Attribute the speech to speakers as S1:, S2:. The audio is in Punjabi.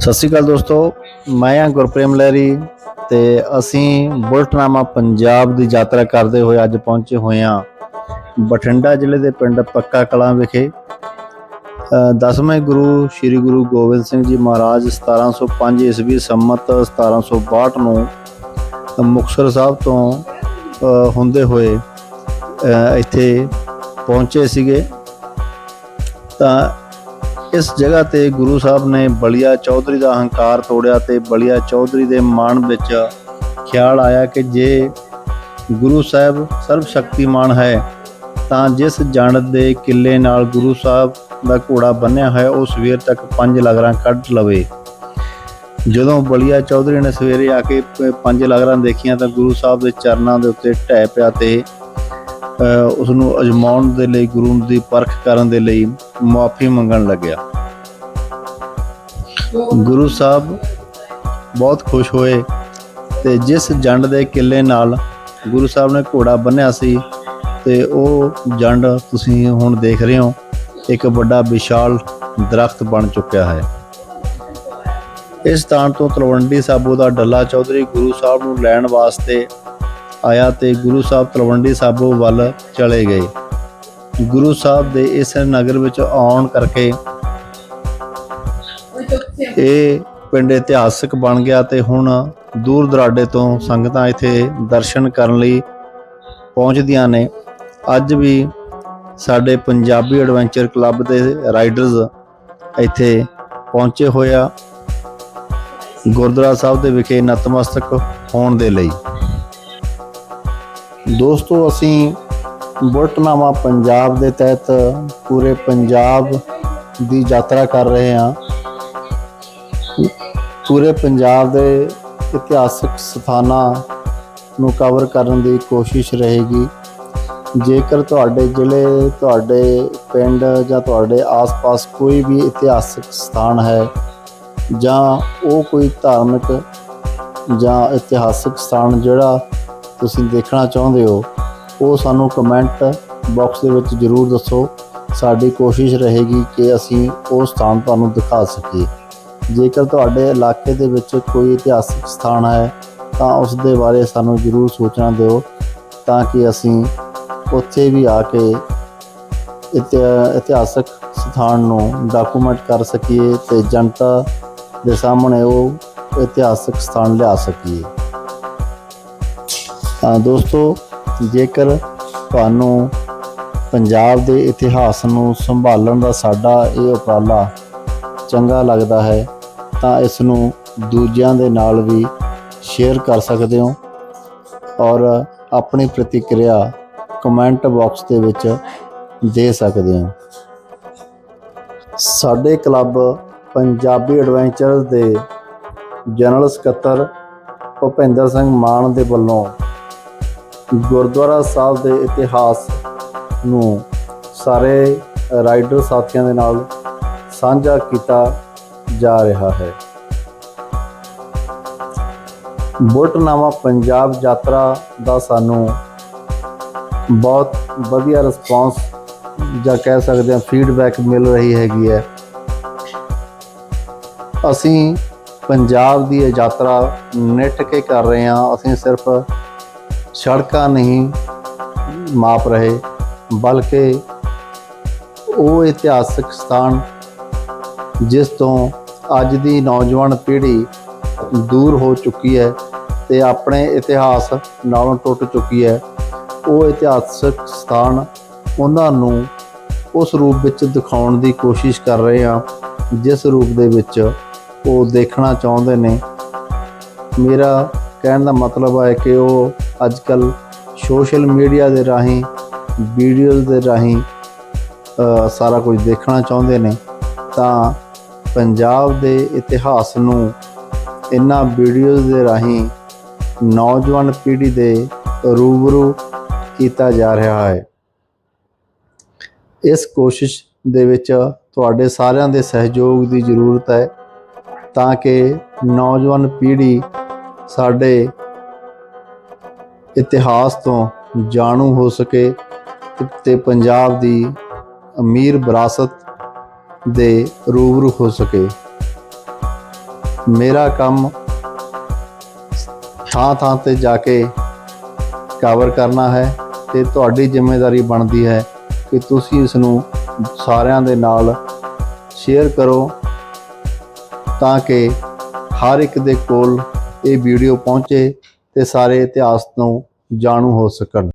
S1: ਸਤਿ ਸ਼੍ਰੀ ਅਕਾਲ ਦੋਸਤੋ, ਮੈਂ ਹਾਂ ਗੁਰਪ੍ਰੇਮ ਲਹਿਰੀ ਤੇ ਅਸੀਂ ਬੁਲਟਨਾਮਾ ਪੰਜਾਬ ਦੀ ਯਾਤਰਾ ਕਰਦੇ ਹੋਏ ਅੱਜ ਪਹੁੰਚੇ ਹੋਏ ਹਾਂ ਬਠਿੰਡਾ ਜ਼ਿਲ੍ਹੇ ਦੇ ਪਿੰਡ ਪੱਕਾ ਕਲਾਂ ਵਿਖੇ। ਦਸਵੇਂ ਗੁਰੂ ਸ੍ਰੀ ਗੁਰੂ ਗੋਬਿੰਦ ਸਿੰਘ ਜੀ ਮਹਾਰਾਜ 1705 ਈਸਵੀ ਸੰਮਤ 1762 ਨੂੰ ਮੁਕਤਸਰ ਸਾਹਿਬ ਤੋਂ ਹੁੰਦੇ ਹੋਏ ਇੱਥੇ ਪਹੁੰਚੇ ਸੀਗੇ। ਤਾਂ ਇਸ ਜਗ੍ਹਾ ਤੇ ਗੁਰੂ ਸਾਹਿਬ ਨੇ ਬਲੀਆ ਚੌਧਰੀ ਦਾ ਅਹੰਕਾਰ ਤੋੜਿਆ ਤੇ ਬਲੀਆ ਚੌਧਰੀ ਦੇ ਮਨ ਵਿੱਚ ਖਿਆਲ ਆਇਆ ਕਿ ਜੇ ਗੁਰੂ ਸਾਹਿਬ ਸਰਵ ਸ਼ਕਤੀਮਾਨ ਹੈ, ਤਾਂ ਜਿਸ ਜੰਡ ਦੇ ਕਿੱਲੇ ਨਾਲ ਗੁਰੂ ਸਾਹਿਬ ਦਾ ਘੋੜਾ ਬੰਨਿਆ ਹੋਇਆ, ਉਹ ਸਵੇਰ ਤੱਕ ਪੰਜ ਲਗਰਾਂ ਕੱਢ ਲਵੇ। ਜਦੋਂ ਬਲੀਆ ਚੌਧਰੀ ਨੇ ਸਵੇਰੇ ਆ ਕੇ ਪੰਜ ਲਗਰਾਂ ਦੇਖੀਆਂ, ਤਾਂ ਗੁਰੂ ਸਾਹਿਬ ਦੇ ਚਰਨਾਂ ਦੇ ਉੱਤੇ ਢਹਿ ਪਿਆ ਤੇ ਉਸ ਨੂੰ ਅਜਮਾਉਣ ਦੇ ਲਈ, ਗੁਰੂ ਦੀ ਪਰਖ ਕਰਨ ਦੇ ਲਈ ਮੁਆਫੀ ਮੰਗਣ ਲੱਗਿਆ। ਗੁਰੂ ਸਾਹਿਬ ਬਹੁਤ ਖੁਸ਼ ਹੋਏ ਤੇ ਜਿਸ ਜੰਡ ਦੇ ਕਿੱਲੇ ਨਾਲ ਗੁਰੂ ਸਾਹਿਬ ਨੇ ਘੋੜਾ ਬੰਨਿਆ ਸੀ ਤੇ ਉਹ ਜੰਡ ਤੁਸੀਂ ਹੁਣ ਦੇਖ ਰਹੇ ਹੋ, ਇੱਕ ਵੱਡਾ ਵਿਸ਼ਾਲ ਦਰਖਤ ਬਣ ਚੁੱਕਿਆ ਹੈ। ਇਸ ਸਥਾਨ ਤੋਂ ਤਲਵੰਡੀ ਸਾਬੋ ਦਾ ਡੱਲਾ ਚੌਧਰੀ ਗੁਰੂ ਸਾਹਿਬ ਨੂੰ ਲੈਣ ਵਾਸਤੇ ਆਇਆ ਤੇ ਗੁਰੂ ਸਾਹਿਬ ਤਲਵੰਡੀ ਸਾਬੋ ਵੱਲ ਚਲੇ ਗਏ। ਗੁਰੂ ਸਾਹਿਬ ਦੇ ਇਸ ਨਗਰ ਵਿੱਚ ਆਉਣ ਕਰਕੇ ਇਹ ਪਿੰਡ ਇਤਿਹਾਸਕ ਬਣ ਗਿਆ ਤੇ ਹੁਣ ਦੂਰ ਦਰਾਡੇ ਤੋਂ ਸੰਗਤਾਂ ਇੱਥੇ ਦਰਸ਼ਨ ਕਰਨ ਲਈ ਪਹੁੰਚਦੀਆਂ ਨੇ। ਅੱਜ ਵੀ ਸਾਡੇ ਪੰਜਾਬੀ ਐਡਵੈਂਚਰ ਕਲੱਬ ਦੇ ਰਾਈਡਰਸ ਇੱਥੇ ਪਹੁੰਚੇ ਹੋਇਆ ਗੁਰਦੁਆਰਾ ਸਾਹਿਬ ਦੇ ਵਿਖੇ ਨਤਮਸਤਕ ਹੋਣ ਦੇ ਲਈ। ਦੋਸਤੋ, ਅਸੀਂ ਬੁਲਟਨਾਮਾ ਪੰਜਾਬ ਦੇ ਤਹਿਤ ਪੂਰੇ ਪੰਜਾਬ ਦੀ ਯਾਤਰਾ ਕਰ ਰਹੇ ਹਾਂ। ਪੂਰੇ ਪੰਜਾਬ ਦੇ ਇਤਿਹਾਸਕ ਸਥਾਨਾਂ ਨੂੰ ਕਵਰ ਕਰਨ ਦੀ ਕੋਸ਼ਿਸ਼ ਰਹੇਗੀ। ਜੇਕਰ ਤੁਹਾਡੇ ਜ਼ਿਲ੍ਹੇ, ਤੁਹਾਡੇ ਪਿੰਡ ਜਾਂ ਤੁਹਾਡੇ ਆਸ-ਪਾਸ ਕੋਈ ਵੀ ਇਤਿਹਾਸਕ ਸਥਾਨ ਹੈ ਜਾਂ ਉਹ ਕੋਈ ਧਾਰਮਿਕ ਜਾਂ ਇਤਿਹਾਸਕ ਸਥਾਨ ਜਿਹੜਾ ਤੁਸੀਂ ਦੇਖਣਾ ਚਾਹੁੰਦੇ ਹੋ, ਉਹ ਸਾਨੂੰ ਕਮੈਂਟ ਬਾਕਸ ਦੇ ਵਿੱਚ ਜਰੂਰ ਦੱਸੋ। ਸਾਡੀ ਕੋਸ਼ਿਸ਼ ਰਹੇਗੀ ਕਿ ਅਸੀਂ ਉਹ ਸਥਾਨ ਤੁਹਾਨੂੰ ਦਿਖਾ ਸਕੀਏ। ਜੇਕਰ ਤੁਹਾਡੇ ਇਲਾਕੇ ਦੇ ਵਿੱਚ ਕੋਈ ਇਤਿਹਾਸਕ ਸਥਾਨ ਹੈ, ਤਾਂ ਉਸ ਦੇ ਬਾਰੇ ਸਾਨੂੰ ਜਰੂਰ ਸੂਚਨਾ ਦਿਓ, ਤਾਂ ਕਿ ਅਸੀਂ ਉੱਥੇ ਵੀ ਆ ਕੇ ਇਤਿ- ਇਤਿਹਾਸਕ ਸਥਾਨ ਨੂੰ ਡਾਕੂਮੈਂਟ ਕਰ ਸਕੀਏ ਤੇ ਜਨਤਾ ਦੇ ਸਾਹਮਣੇ ਉਹ ਇਤਿਹਾਸਕ ਸਥਾਨ ਲਿਆ ਸਕੀਏ। ਦੋਸਤੋ, ਜੇਕਰ ਤੁਹਾਨੂੰ ਪੰਜਾਬ ਦੇ ਇਤਿਹਾਸ ਨੂੰ ਸੰਭਾਲਣ ਦਾ ਸਾਡਾ ਇਹ ਉਪਰਾਲਾ ਚੰਗਾ ਲੱਗਦਾ ਹੈ, ਤਾਂ ਇਸ ਨੂੰ ਦੂਜਿਆਂ ਦੇ ਨਾਲ ਵੀ ਸ਼ੇਅਰ ਕਰ ਸਕਦੇ ਹੋ ਔਰ ਆਪਣੀ ਪ੍ਰਤੀਕਿਰਿਆ ਕਮੈਂਟ ਬਾਕਸ ਦੇ ਵਿੱਚ ਦੇ ਸਕਦੇ ਹੋ। ਸਾਡੇ ਕਲੱਬ ਪੰਜਾਬੀ ਐਡਵੈਂਚਰਸ ਦੇ ਜਨਰਲ ਸਕੱਤਰ ਭੁਪਿੰਦਰ ਸਿੰਘ ਮਾਨ ਦੇ ਵੱਲੋਂ ਗੁਰਦੁਆਰਾ ਸਾਹਿਬ ਦੇ ਇਤਿਹਾਸ ਨੂੰ ਸਾਰੇ ਰਾਈਡਰ ਸਾਥੀਆਂ ਦੇ ਨਾਲ ਸਾਂਝਾ ਕੀਤਾ ਜਾ ਰਿਹਾ ਹੈ। ਬੁਲਟਨਾਮਾ ਪੰਜਾਬ ਯਾਤਰਾ ਦਾ ਸਾਨੂੰ ਬਹੁਤ ਵਧੀਆ ਰਿਸਪਾਂਸ ਜਾਂ ਕਹਿ ਸਕਦੇ ਹਾਂ ਫੀਡਬੈਕ ਮਿਲ ਰਹੀ ਹੈਗੀ ਹੈ। ਅਸੀਂ ਪੰਜਾਬ ਦੀ ਇਹ ਯਾਤਰਾ ਨਿੱਠ ਕੇ ਕਰ ਰਹੇ ਹਾਂ। ਅਸੀਂ ਸਿਰਫ ਸੜਕਾਂ ਨਹੀਂ ਮਾਪ ਰਹੇ, ਬਲਕਿ ਉਹ ਇਤਿਹਾਸਕ ਸਥਾਨ ਜਿਸ ਤੋਂ ਅੱਜ ਦੀ ਨੌਜਵਾਨ ਪੀੜ੍ਹੀ ਦੂਰ ਹੋ ਚੁੱਕੀ ਹੈ ਤੇ ਆਪਣੇ ਇਤਿਹਾਸ ਨਾਲੋਂ ਟੁੱਟ ਚੁੱਕੀ ਹੈ, ਉਹ ਇਤਿਹਾਸਕ ਸਥਾਨ ਉਹਨਾਂ ਨੂੰ ਉਸ ਰੂਪ ਵਿੱਚ ਦਿਖਾਉਣ ਦੀ ਕੋਸ਼ਿਸ਼ ਕਰ ਰਹੇ ਹਾਂ, ਜਿਸ ਰੂਪ ਦੇ ਵਿੱਚ ਉਹ ਦੇਖਣਾ ਚਾਹੁੰਦੇ ਨੇ। ਮੇਰਾ ਕਹਿਣ ਦਾ ਮਤਲਬ ਹੈ ਕਿ ਉਹ ਅੱਜ ਕੱਲ ਸੋਸ਼ਲ ਮੀਡੀਆ ਦੇ ਰਾਹੀਂ, ਵੀਡੀਓਜ਼ ਦੇ ਰਾਹੀਂ ਸਾਰਾ ਕੁਝ ਦੇਖਣਾ ਚਾਹੁੰਦੇ ਨੇ, ਤਾਂ ਪੰਜਾਬ ਦੇ ਇਤਿਹਾਸ ਨੂੰ ਇਹਨਾਂ ਵੀਡੀਓਜ਼ ਦੇ ਰਾਹੀਂ ਨੌਜਵਾਨ ਪੀੜ੍ਹੀ ਦੇ ਰੂਬਰੂ ਕੀਤਾ ਜਾ ਰਿਹਾ ਹੈ। ਇਸ ਕੋਸ਼ਿਸ਼ ਦੇ ਵਿੱਚ ਤੁਹਾਡੇ ਸਾਰਿਆਂ ਦੇ ਸਹਿਯੋਗ ਦੀ ਜ਼ਰੂਰਤ ਹੈ, ਤਾਂ ਕਿ ਨੌਜਵਾਨ ਪੀੜ੍ਹੀ ਸਾਡੇ ਇਤਿਹਾਸ ਤੋਂ ਜਾਣੂ ਹੋ ਸਕੇ ਤੇ ਪੰਜਾਬ ਦੀ ਅਮੀਰ ਵਿਰਾਸਤ ਦੇ ਰੂਬਰੂ ਹੋ ਸਕੇ। ਮੇਰਾ ਕੰਮ ਥਾਂ ਥਾਂ ਤੇ ਜਾ ਕੇ ਕਵਰ ਕਰਨਾ ਹੈ ਤੇ ਤੁਹਾਡੀ ਜ਼ਿੰਮੇਵਾਰੀ ਬਣਦੀ ਹੈ ਕਿ ਤੁਸੀਂ ਇਸ ਨੂੰ ਸਾਰਿਆਂ ਦੇ ਨਾਲ ਸ਼ੇਅਰ ਕਰੋ ਤਾਂ ਕਿ ਹਰ ਇੱਕ ਦੇ ਕੋਲ ਇਹ ਵੀਡੀਓ ਪਹੁੰਚੇ ਤੇ ਸਾਰੇ ਇਤਿਹਾਸ ਤੋਂ ਜਾਣੂ ਹੋ ਸਕਣ।